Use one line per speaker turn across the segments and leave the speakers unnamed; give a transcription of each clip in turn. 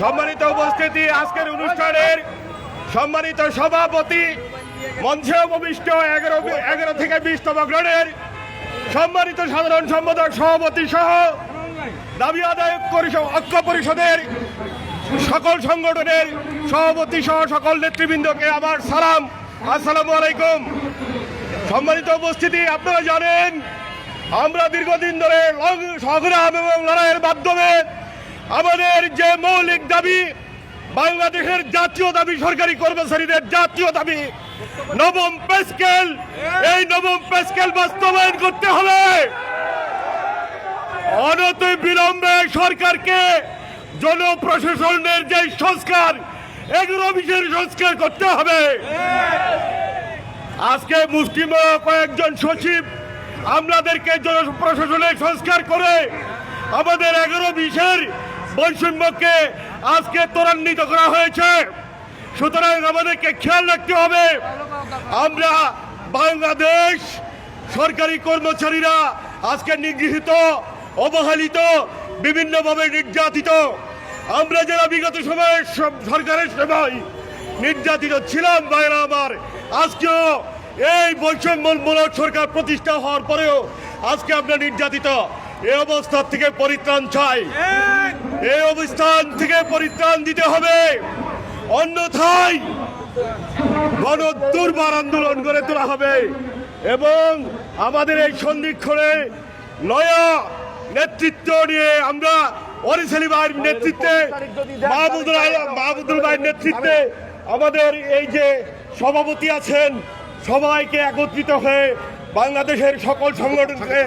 সম্মানিত উপস্থিতি আজকের অনুষ্ঠানের সম্মানিত সভাপতি মঞ্চে উপবিষ্ট এগারো এগারো থেকে বিশতম গ্রেডের সম্মানিত সাধারণ সম্পাদক সভাপতি সহ দাবি আদায় ঐক্য পরিষদের সকল সংগঠনের সভাপতি সহ সকল নেতৃবৃন্দকে আমার সালাম। আসসালামু আলাইকুম। সম্মানিত উপস্থিতি, আপনারা জানেন, আমরা দীর্ঘদিন ধরে সংগ্রাম এবং লড়াইয়ের মাধ্যমে আমাদের যে মৌলিক দাবি, বাংলাদেশের জাতীয় দাবি সরকারি কর্মচারীদের জাতীয় দাবি, নবম পে স্কেল এই নবম পে স্কেল বাস্তবায়ন করতে হবে। অনত বিলম্বে সরকারকে জনপ্রশাসনের যে সংস্কার, এগুলো বিশেষ সংস্কার করতে হবে। আজকে মুসলিম কয়েকজন সচিব আমাদেরকে জনপ্রশাসনের সংস্কার করে আমাদের এগারো বিশের বৈষম্যকে আজকে ত্বরান্বিত করা হয়েছে। সুতরাং আমাদেরকে খেয়াল রাখতে হবে, আমরা বাংলাদেশ সরকারি কর্মচারীরা আজকে নিগৃহীত, অবহেলিত, বিভিন্নভাবে নির্যাতিত। আমরা যারা বিগত সময়ে সরকারের সময় নির্যাতিত ছিলাম বাইরা আমার, আজকেও এই বৈষম্যমূলক সরকার প্রতিষ্ঠা হওয়ার পরেও আজকে আমরা নির্যাতিত। এই অবস্থা থেকে পরিত্রাণ চাই। এই অবস্থান থেকে পরিত্রাণ দিতে হবে। অন্যথায় গণ দুর্বার আন্দোলন গড়ে তোলা হবে এবং আমাদের এই সন্ধিক্ষণে নয়া নেতৃত্ব নিয়ে আমরা অরিসালি ভাইয়ের নেতৃত্বে, মাহমুদুল আলম- মাহমুদুল ভাইয়ের নেতৃত্বে আমাদের এই যে সভাপতি আছেন, সবাইকে একত্রিত হয়ে বাংলাদেশের সকল সংগঠনকে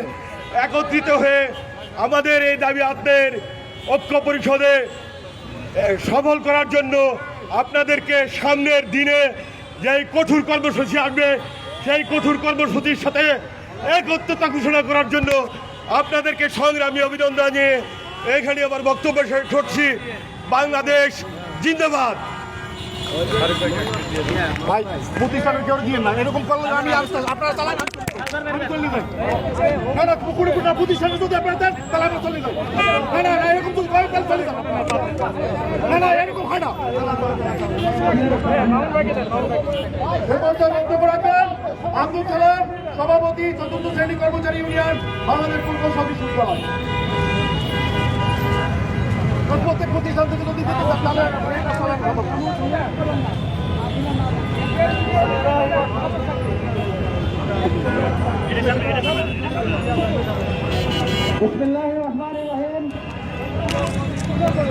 একত্রিত হয়ে আমাদের এই দাবি আপনাদের ঐক্য পরিষদে সফল করার জন্য আপনাদেরকে সামনের দিনে যেই কঠোর কর্মসূচি আসবে, সেই কঠোর কর্মসূচির সাথে একত্রতা ঘোষণা করার জন্য আপনাদেরকে সংগ্রামী অভিনন্দন জানিয়ে এখানে আমার বক্তব্য শেষ করছি। বাংলাদেশ জিন্দাবাদ।
ভাই, প্রতিষ্ঠানের কেউ দিয়ে না। এরকম করলে আমি আপনারা চালান আমি চলে যাই না না কুকুরে কুকুরা প্রতিষ্ঠানে যদি আপনারা দেন এরকম না না, এরকম আব্দুল কালাম সভাপতি, চতুর্থ শ্রেণি কর্মচারী ইউনিয়ন, বাংলাদেশ পূর্ব সদস্য বিশ্ববিদ্যালয় প্রত্যেক প্রতিষ্ঠান থেকে যদি দিতে চান, তাহলে।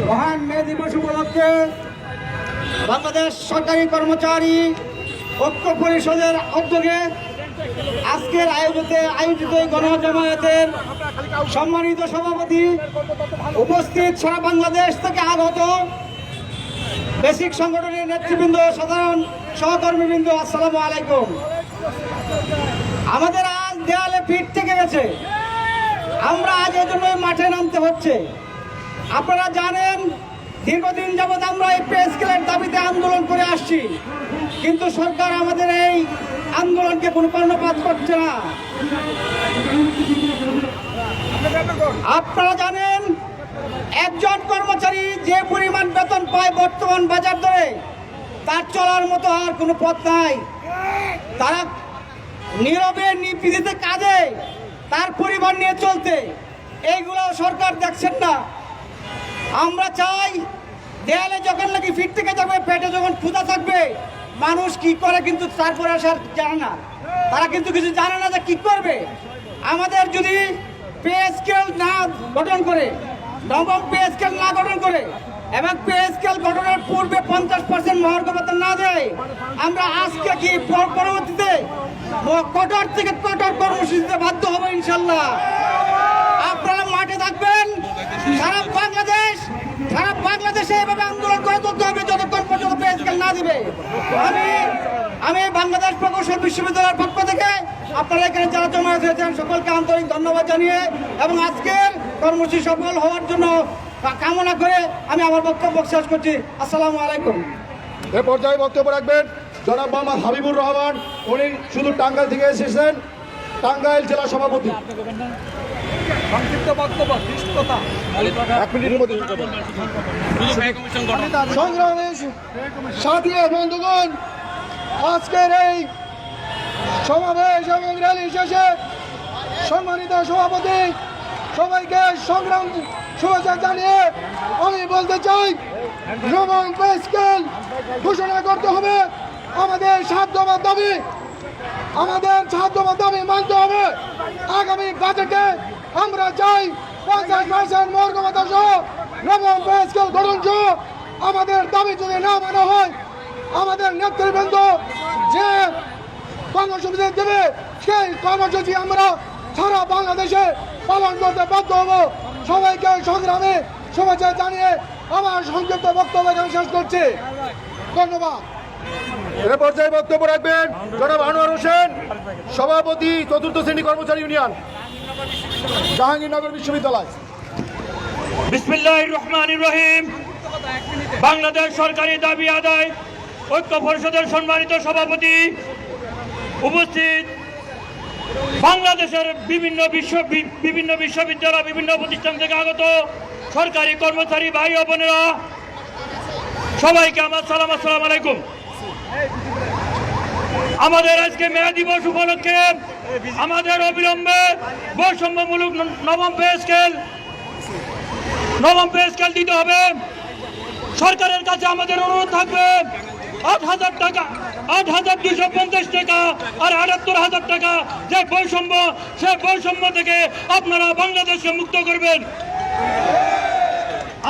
মহান মে দিবস উপলক্ষে বাংলাদেশ সরকারি কর্মচারী ঐক্য পরিষদের উদ্যোগে আজকের আয়োজিত আয়োজিত গণজমায়েতের সম্মানিত সভাপতি উপস্থিত সারা বাংলাদেশ থেকে আগত বেসিক সংগঠনের নেতৃবৃন্দ, সাধারণ সহকর্মীবৃন্দ, আসসালামু আলাইকুম। আমাদের আজ দেয়ালে পিঠ থেকে গেছে। আমরা আজ এজন্য মাঠে নামতে হচ্ছে। আপনারা জানেন, দীর্ঘদিন যাবৎ আমরা এই পে দাবিতে আন্দোলন করে আসছি। কিন্তু সরকার আমাদের এই আন্দোলনকে কোনো কর্ণপাত করছে না। আপনারা জানেন, একজন কর্মচারী যে পরিমাণ বেতন পায় বর্তমান বাজার দরে, তার চলার মতো আর কোনো পথ নাই। তারা নীরবে নিপীড়িত কাজে তার পরিবার নিয়ে চলতে এইগুলো সরকার দেখছেন না। আমরা চাই দেয়ালে যখন নাকি ফিট থেকে যাবে পেটে যখন ক্ষুধা থাকবে, মানুষ কি করে কিন্তু তারপরে আসার জানে না। তারা কিন্তু কিছু জানে না যে কি করবে। আমাদের যদি পে স্কেল না গঠন করে, নবম পে স্কেল না গঠন করে, এবং পে স্কেল গঠনের পূর্বে পঞ্চাশ পার্সেন্ট মহার্ঘ না দেয়, আমরা আজকে কি পরবর্তীতে কঠোর থেকে কঠোর কর্মসূচিতে বাধ্য হব ইনশাল্লাহ। আপনারা মাঠে থাকবেন। সারা বাংলাদেশ, সারা বাংলাদেশে এভাবে আন্দোলন করে তুলতে হবে যতক্ষণ পর্যন্ত পে না দিবে। আমি আমি বাংলাদেশ প্রকৌশল বিশ্ববিদ্যালয়ের পক্ষ থেকে আপনারা এখানে যারা জমা হয়েছেন, সকলকে আন্তরিক ধন্যবাদ জানিয়ে এবং আজকের কর্মসূচি সফল হওয়ার জন্য কামনা করে আমি আমার বক্তব্য শেষ করছি। আসসালামু আলাইকুম।
এ পর্যায়ে বক্তব্য রাখবেন জনাব মোহাম্মদ হাবিবুর রহমান উনি শুধু টাঙ্গাইল থেকে এসেছেন টাঙ্গাইল জেলা সভাপতি।
সাথী বন্ধুগণ আজকের এই সমাবেশ এবং র্যালি শেষে সম্মানিত সভাপতি সবাইকে সংগ্রাম শুভেচ্ছা জানিয়ে আমি বলতে চাই নবম পে স্কেল ঘোষণা করতে হবে। আমাদের দফা দাবি, আমাদের দফা দাবি মানতে হবে। আগামী বাজেটে আমরা চাই পঞ্চাশ পার্সেন্ট মর্গমতা সহ নবম স্কেল গঠন সহ আমাদের দাবি যদি না মানা হয়, আমাদের নেতৃবৃন্দ যে কর্মসূচি দেবে, সেই কর্মসূচি আমরা সারা বাংলাদেশে পালন করতে বাধ্য হব। সবাইকে সংগ্রামে শুভেচ্ছা জানিয়ে আমার সংক্ষিপ্ত বক্তব্য শেষ করছি। ধন্যবাদ।
এ পর্যায়ে বক্তব্য রাখবেন জনাব আনোয়ার হোসেন, সভাপতি চতুর্থ শ্রেণি কর্মচারী ইউনিয়ন, জাহাঙ্গীরনগর বিশ্ববিদ্যালয়।
বিসমিল্লাহ রহমান রহিম। বাংলাদেশ সরকারি দাবি আদায়, ঐক্য পরিষদের সম্মানিত সভাপতি উপস্থিত। বাংলাদেশের বিভিন্ন বিশ্ব বিভিন্ন বিশ্ববিদ্যালয়, বিভিন্ন প্রতিষ্ঠান থেকে আগত সরকারি কর্মচারী ভাই বোনেরা, সবাইকে আমার সালাম, আসসালাম আলাইকুম। আমাদের আজকে মেয়া দিবস উপলক্ষে আমাদের অবিলম্বে বৈষম্যমূলক নবম পে স্কেল, নবম পে স্কেল দিতে হবে। সরকারের কাছে আমাদের অনুরোধ থাকবে, আট হাজার টাকা, আট হাজার দুশো পঞ্চাশ টাকা আর আটাত্তর হাজার টাকা যে বৈষম্য, সে বৈষম্য থেকে আপনারা বাংলাদেশকে মুক্ত করবেন।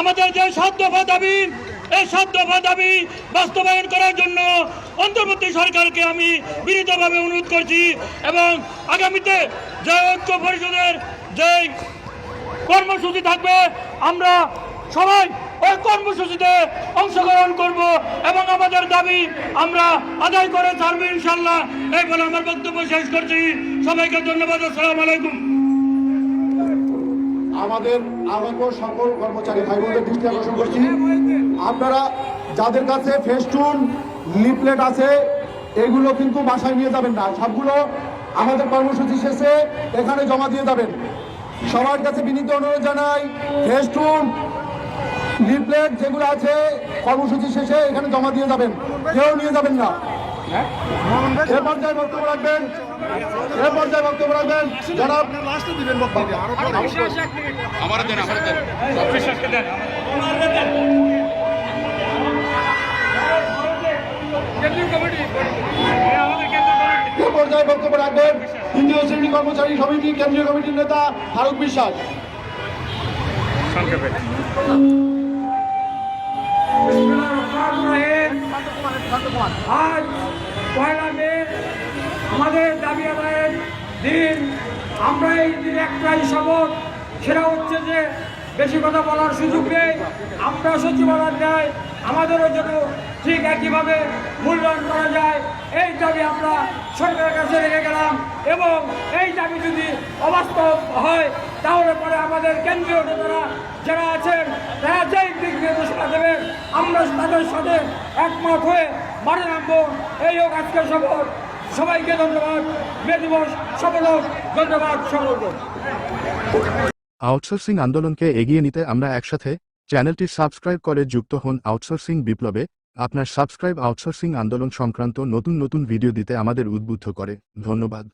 আমাদের যে দফা দাবি এই সাত দফা দাবি বাস্তবায়ন করার জন্য অন্তর্বর্তী সরকারকে আমি বিনীতভাবে অনুরোধ করছি এবং আগামীতে যে ঐক্য পরিষদের যে কর্মসূচি থাকবে, আমরা সবাই ওই কর্মসূচিতে অংশগ্রহণ করব এবং আমাদের দাবি আমরা আদায় করে ছাড়বো ইনশাল্লাহ এই বলে আমার বক্তব্য শেষ করছি। সবাইকে ধন্যবাদ। আসসালামু আলাইকুম।
আমাদের আগত সকল কর্মচারী ভাই বোনদের দৃষ্টি আকর্ষণ করছি। আপনারা যাদের কাছে ফেস্টুন লিফলেট আছে এগুলো কিন্তু বাসায় নিয়ে যাবেন না। সবগুলো আমাদের কর্মসূচি শেষে এখানে জমা দিয়ে যাবেন। সবার কাছে বিনীত অনুরোধ জানাই ফেস্টুন লিফলেট যেগুলো আছে কর্মসূচি শেষে এখানে জমা দিয়ে যাবেন। কেউ নিয়ে যাবেন না। এ পর্যায়ে বক্তব্য রাখবেন। এ পর্যায়ে বক্তব্য রাখবেন। জনাব এ বক্তব্য তৃতীয় শ্রেণি কর্মচারী সমিতি কেন্দ্রীয় কমিটির নেতা ফারুক বিশ্বাস।
আজ পয়লা মে আমাদের দাবি আদায়ের দিন। আমরা এই দিনে একটাই শপথ সেটা হচ্ছে যে বেশি কথা বলার সুযোগ নেই আমরা সচিবালয় দেয় আমাদেরও যেন ঠিক একইভাবে মূল্যায়ন করা যায়। দাবি আমরা সরকারের কাছে রেখে গেলাম এবং এই দাবি যদি অবাস্তব হয়, তাহলে পরে আমাদের কেন্দ্রীয় নেতারা যারা আছেন, তারা যেই দিক নির্দেশনা দেবেন, আমরা তাদের সাথে একমত হয়ে মাঠে নামবো। এই হোক আজকের শপথ সবাইকে ধন্যবাদ। মে দিবস সফল হোক। ধন্যবাদ সকলকে।
আউটসোর্সিং আন্দোলনকে এগিয়ে নিতে আমরা একসাথে চ্যানেলটি সাবস্ক্রাইব করে যুক্ত হন আউটসোর্সিং বিপ্লবে। আপনার সাবস্ক্রাইব আউটসোর্সিং আন্দোলন সংক্রান্ত নতুন নতুন ভিডিও দিতে আমাদের উদ্বুদ্ধ করে। ধন্যবাদ।